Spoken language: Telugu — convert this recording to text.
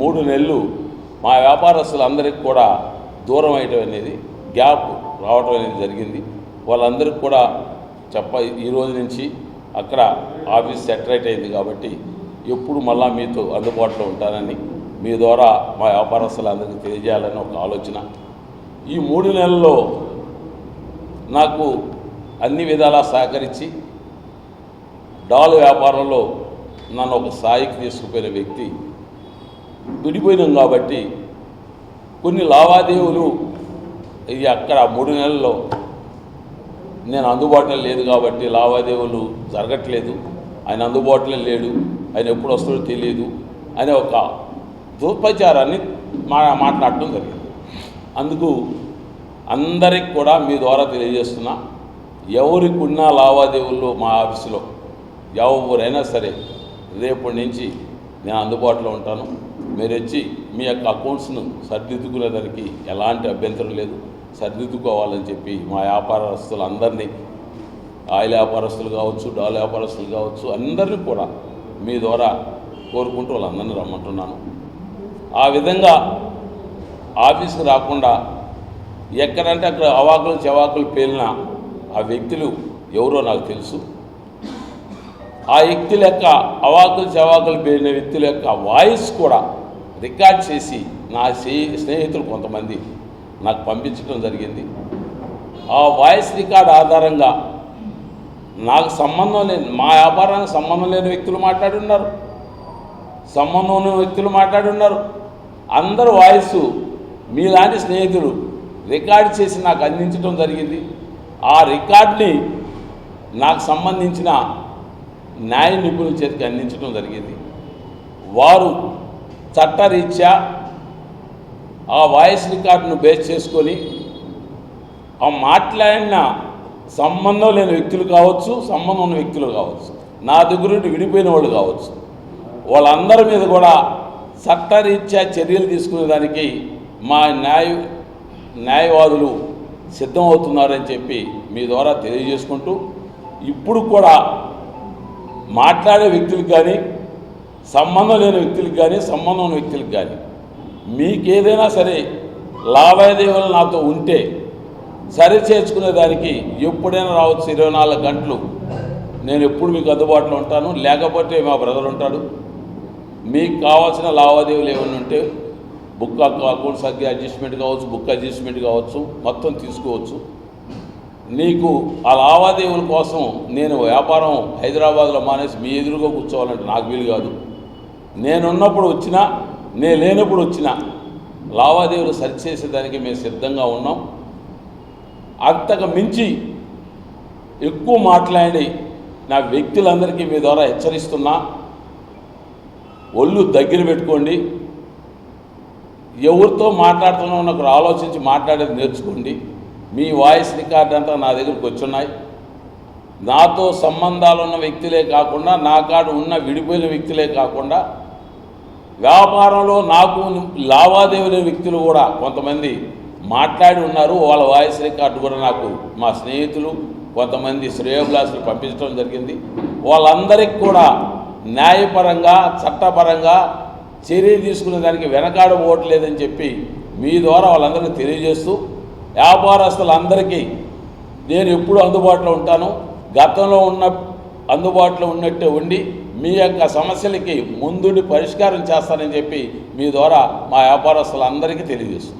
మూడు నెలలు మా వ్యాపారస్తులందరికీ కూడా దూరం అయ్యటం అనేది గ్యాప్ రావటం అనేది జరిగింది. వాళ్ళందరికీ కూడా చెప్ప ఈ రోజు నుంచి అక్కడ ఆఫీస్ సెటరేట్ అయింది కాబట్టి ఎప్పుడు మళ్ళా మీతో అందుబాటులో ఉంటానని మీ ద్వారా మా వ్యాపారస్తులందరికీ తెలియజేయాలని ఒక ఆలోచన. ఈ మూడు నెలల్లో నాకు అన్ని విధాలా సహకరించి డాల్ వ్యాపారంలో నన్ను ఒక స్థాయికి తీసుకుపోయిన వ్యక్తి విడిపోయినాం కాబట్టి కొన్ని లావాదేవీలు ఇది అక్కడ మూడు నెలల్లో నేను అందుబాటులో లేదు కాబట్టి లావాదేవీలు జరగట్లేదు. ఆయన అందుబాటులో లేడు. ఆయన ఎప్పుడు వస్తాడో తెలియదు. అనే ఒక దుర్ప్రచారాన్ని మా మాట్లాడటం జరిగింది. అందుకు అందరికి కూడా మీ ద్వారా తెలియజేస్తున్నా ఎవరికి ఉన్న లావాదేవీల్లో మా ఆఫీసులో ఎవరైనా సరే రేపటి నుంచి నేను అందుబాటులో ఉంటాను. మీరు వచ్చి మీ యొక్క అకౌంట్స్ను సరిదిద్దుకునేదానికి ఎలాంటి అభ్యంతరం లేదు. సరిదిద్దుకోవాలని చెప్పి మా వ్యాపారస్తులందరినీ ఆయిల్ వ్యాపారస్తులు కావచ్చు డాల్ వ్యాపారస్తులు కావచ్చు అందరినీ కూడా మీ ద్వారా కోరుకుంటూ వాళ్ళందరినీ రమ్మంటున్నాను. ఆ విధంగా ఆఫీస్కి రాకుండా ఎక్కడంటే అక్కడ అవాకులు చెవాకులు పేలిన ఆ వ్యక్తులు ఎవరో నాకు తెలుసు. ఆ వ్యక్తుల యొక్క అవాకులు చెవాకులు పేరిన వ్యక్తుల యొక్క వాయిస్ కూడా రికార్డ్ చేసి నా స్నేహితులు కొంతమంది నాకు పంపించడం జరిగింది. ఆ వాయిస్ రికార్డ్ ఆధారంగా నాకు సంబంధం లేని మా వ్యాపారానికి సంబంధం లేని వ్యక్తులు మాట్లాడి ఉన్నారు సంబంధం ఉన్న వ్యక్తులు మాట్లాడి ఉన్నారు అందరు వాయిస్ మీలాంటి స్నేహితులు రికార్డ్ చేసి నాకు అందించడం జరిగింది. ఆ రికార్డ్ని నాకు సంబంధించిన న్యాయ నిపుణుల చేతికి అందించడం జరిగింది. వారు చట్టరీత్యా ఆ వాయిస్ రికార్డును బేస్ చేసుకొని ఆ మాట్లాడిన సంబంధం లేని వ్యక్తులు కావచ్చు సంబంధం ఉన్న వ్యక్తులు కావచ్చు నా దగ్గర నుండి విడిపోయిన వాళ్ళు కావచ్చు వాళ్ళందరి మీద కూడా చట్టరీత్యా చర్యలు తీసుకునేదానికి మా న్యాయ న్యాయవాదులు సిద్ధమవుతున్నారని చెప్పి మీ ద్వారా తెలియజేసుకుంటూ ఇప్పుడు కూడా మాట్లాడే వ్యక్తులకు కానీ సంబంధం లేని వ్యక్తులకు కానీ సంబంధం ఉన్న వ్యక్తులకు కానీ మీకేదైనా సరే లావాదేవీలు నాతో ఉంటే సరి చేర్చుకునే దానికి ఎప్పుడైనా రావచ్చు ఇరవై నాలుగు గంటలు. నేను ఎప్పుడు మీకు అందుబాటులో ఉంటాను. లేకపోతే మా బ్రదర్ ఉంటాడు. మీకు కావాల్సిన లావాదేవీలు ఏమైనా ఉంటే బుక్ అకౌంట్స్ అగ్గి అడ్జస్ట్మెంట్ కావచ్చు బుక్ అడ్జస్ట్మెంట్ కావచ్చు మొత్తం తీసుకోవచ్చు. నీకు ఆ లావాదేవీల కోసం నేను వ్యాపారం హైదరాబాద్లో మానేసి మీ ఎదురుగా కూర్చోవాలంటే నాకు వీలు కాదు. నేనున్నప్పుడు వచ్చినా నేను లేనప్పుడు వచ్చినా లావాదేవీలు సరిచేసేదానికి మేము సిద్ధంగా ఉన్నాం. అంతకు మించి ఎక్కువ మాట్లాడి నా వ్యక్తులందరికీ మీ ద్వారా హెచ్చరిస్తున్నా. ఒళ్ళు దగ్గర పెట్టుకోండి. ఎవరితో మాట్లాడుతున్నామో నాకు ఆలోచించి మాట్లాడేది నేర్చుకోండి. మీ వాయిస్ రికార్డ్ అంతా నా దగ్గరికి వచ్చున్నాయి. నాతో సంబంధాలు ఉన్న వ్యక్తులే కాకుండా నా కాడు ఉన్న విడిపోయిన వ్యక్తులే కాకుండా వ్యాపారంలో నాకు లావాదేవీ వ్యక్తులు కూడా కొంతమంది మాట్లాడి ఉన్నారు. వాళ్ళ వాయిస్ రికార్డు కూడా నాకు మా స్నేహితులు కొంతమంది శ్రేయోభిలాసులు పంపించడం జరిగింది. వాళ్ళందరికీ కూడా న్యాయపరంగా చట్టపరంగా చర్య తీసుకునే దానికి వెనకాడబోవట్లేదని చెప్పి మీ ద్వారా వాళ్ళందరికీ తెలియజేస్తూ వ్యాపారస్తులందరికీ నేను ఎప్పుడు అందుబాటులో ఉంటాను. గతంలో ఉన్న అందుబాటులో ఉన్నట్టే ఉండి మీ యొక్క సమస్యలకి ముందుండి పరిష్కారం చేస్తానని చెప్పి మీ ద్వారా మా వ్యాపారస్తులందరికీ తెలియజేస్తుంది